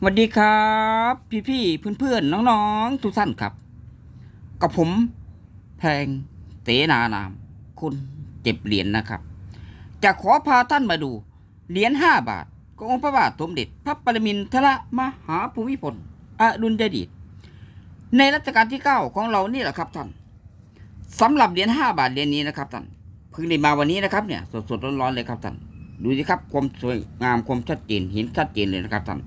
สวัสดีครับ พี่พี่เพื่อนเพื่อนๆน้องๆ ทุกท่านครับ กับผมแพงเตนานาม คุณเจ็บเหรียญนะครับ จะขอพาท่านมาดู เหรียญห้าบาทขององค์พระบาทสมเด็จพระปรมินทรมหาภูมิพลอดุลยเดชในรัชกาลที่เก้าของเรานี่แหละครับท่านสำหรับเหรียญห้าบาทเหรียญนี้นะครับท่านเพิ่งได้มาวันนี้นะครับเนี่ยสดๆร้อนๆเลยครับท่านดูสิครับความสวยงามความชัดเจนเห็นชัดเจนเลยนะครับท่าน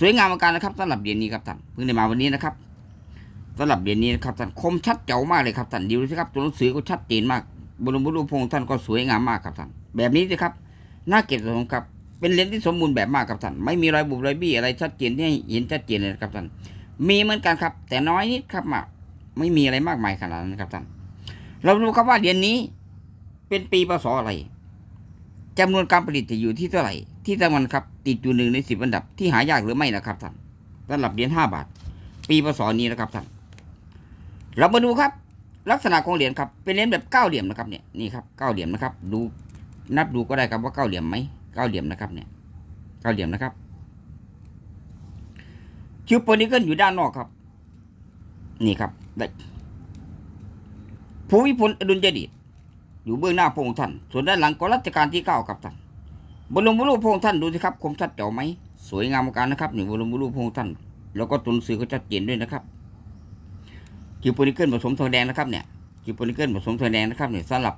สวยงามเหมือนกันนะครับสำหรับเหรียญนี้ครับท่านเพิ่งได้มาวันนี้นะครับสำหรับเหรียญนี้นะครับท่านคมชัดเจ๋วมากเลยครับท่านดูสิครับตัวหนังสือก็ชัดเจนมากบรมรูปพงษ์ท่านก็สวยงามมากครับท่านแบบนี้สิครับน่าเก็บสะสมครับเป็นเหรียญที่สมบูรณ์แบบมากครับท่านไม่มีรอยบุบรอยบี้อะไรชัดเจนที่เห็นชัดเจนเลยครับท่านมีเหมือนกันครับ แต่น้อยนิดครับมาไม่มีอะไรมากมายขนาดนั้นครับท่านเราดูครับว่าเหรียญนี้เป็นปีพศอะไร จำนวนการผลิตจะอยู่ที่เท่าไหร่ ที่สำคัญครับ ติดอยู่หนึ่งในสิบอันดับที่หายากหรือไม่นะครับท่านสำหรับเหรียญห้าบาท ปีพศนี้นะครับท่านเรามาดูครับ ลักษณะของเหรียญครับ เป็นเหรียญแบบเก้าเหลี่ยมนะครับเนี่ยนี่ครับเก้าเหลี่ยมนะครับ ดูนับดูก็ได้ครับว่าเก้าเหลี่ยมไหมเก้าเหลี่ยมนะครับเนี่ยเก้าเหลี่ยมนะครับคิวโปนิเกิลอยู่ด้านนอกครับ นี่ครับได้ภูมิพลอดุลยเดช อยู่เบื้องหน้าพระองค์ท่าน ส่วนด้านหลังก็รัชกาลที่เก้าครับท่านบรมรูปพระองค์ท่านดูสิครับคมชัดเจ๋วไหมสวยงามมือนกันนะครับนี่บรมรูปพระองค์ท่าน แล้วก็ตุนสื่อก็ชัดเจนด้วยนะครับคิวโปนิเกิลผสมทองแดงนะครับเนี่ยคิวโปนิเกิลผสมทองแดงนะครับเนี่ยสำหรับ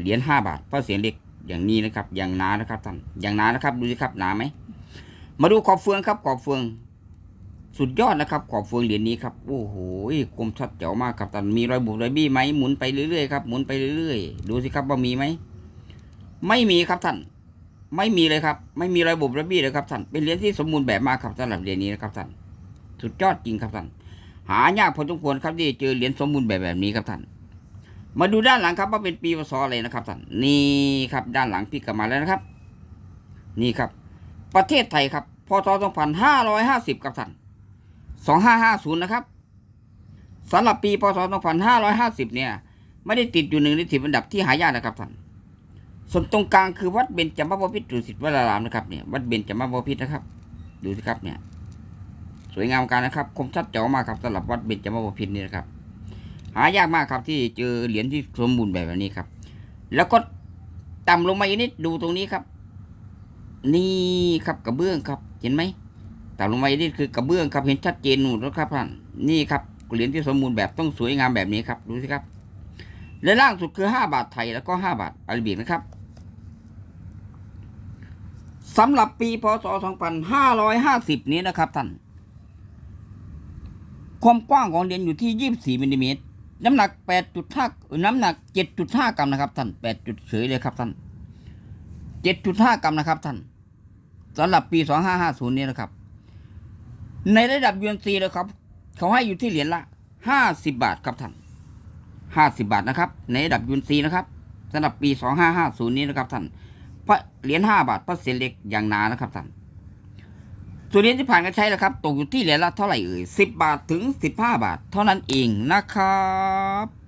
เหรียญห้าบาทพระเสียงเล็กอย่างนี้นะครับอย่างหนานะครับท่านอย่างหนานะครับดูสิครับหนาไหมมาดูขอบเฟืองครับขอบเฟือง สุดยอดนะครับขอบเฟืองเหรียญนี้ครับโอ้โหคมชัดเจ๋วมากครับท่านมีรอยบุบรอยบี้ไหมหมุนไปเรื่อยๆครับหมุนไปเรื่อยๆ ดูสิครับว่ามีไหมไม่มีครับท่าน ไม่มีเลยครับ ไม่มีรอยบุบระบี้เลยครับท่านเป็นเหรียญที่สมบูรณ์แบบมากครับสำหรับเหรียญนี้นะครับท่านสุดยอดจริงครับท่านหายากพอสมควรครับที่เจอเหรียญสมบูรณ์แบบแบบนี้ครับท่านมาดูด้านหลังครับว่าเป็นปีพศอะไรนะครับท่านนี่ครับด้านหลังพี่กลับมาแล้วนะครับ นี่ครับ ประเทศไทยครับพศ2550 ครับท่าน 2550 นะครับสำหรับปีพศ 2550 เนี่ย ไม่ได้ติดอยู่หนึ่งในสิบอันดับที่หายากนะครับท่านส่วนตรงกลางคือวัดเบญจมบพิตรดุสิตวรารามนะครับเนี่ยวัดเบญจมบพิตรนะครับ ดูสิครับเนี่ย สวยงามกันนะครับ คมชัดเจ๋วมากครับสำหรับวัดเบญจมบพิตรนี่นะครับ หายากมากครับที่เจอเหรียญที่สมบูรณ์แบบนี้ครับ แล้วก็ต่ำลงมาอีกนิดดูตรงนี้ครับ นี่ครับกระเบื้องครับ เห็นไหม ต่ำลงมาอีกนิดคือกระเบื้องครับเห็นชัดเจนนู่นแล้วครับท่านนี่ครับเหรียญที่สมบูรณ์แบบต้องสวยงามแบบนี้ครับดูสิครับและล่างสุดคือ 5 บาทไทยแล้วก็ 5 บาทอาราบิกนะครับสำหรับปีพศ 2550 นี้นะครับท่าน ความกว้างของเหรียญอยู่ที่ 24มิลลิเมตรน้ำหนัก 8.5 น้ำหนัก 7.5 กรัมนะครับท่าน 8 จุดเฉยเลยครับท่าน 7.5 กรัมนะครับท่านสำหรับปี 2550 นี้นะครับ ในระดับยูเอ็นซีเลยครับ เขาให้อยู่ที่เหรียญละ 50 บาทครับท่านห้าสิบาทนะครับ ในระดับยูนซีนะครับสำหรับปีสองห้าห้าศูนย์นี้นะครับท่านพระเหรียญห้าบาทพระเศษเหล็กอย่างหนานะครับท่านส่วนเหรียญที่ผ่านการใช้นะครับ ตกอยู่ที่เหรียญละเท่าไหร่เอ่ยสิบบาทถึงสิบห้าบาท เท่านั้นเองนะครับ